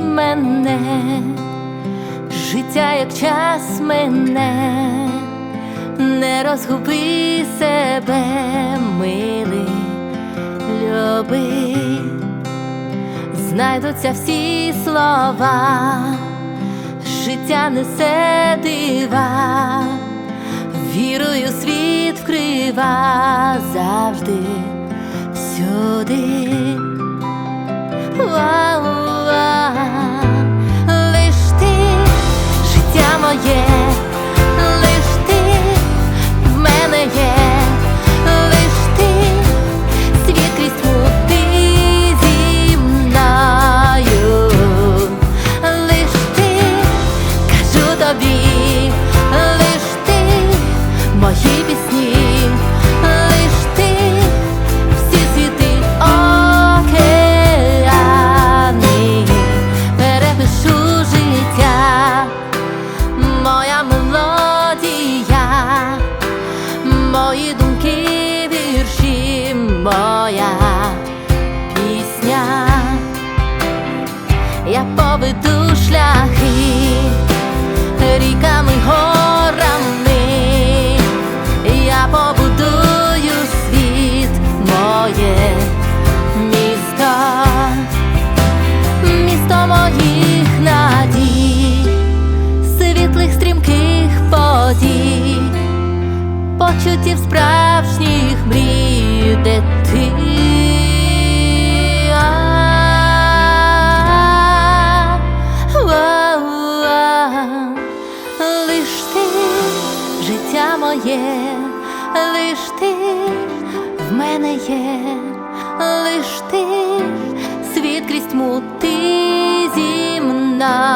мене, життя як час мене, не розгуби себе, милий, любий, знайдуться всі слова, життя несе дива, вірою світ вкрива завжди, всюди. Пісні, почуттів справжніх мрій, де ти. Лиш ти, життя моє, лиш ти в мене є, лиш ти, світ крізь тьму ти зі мною,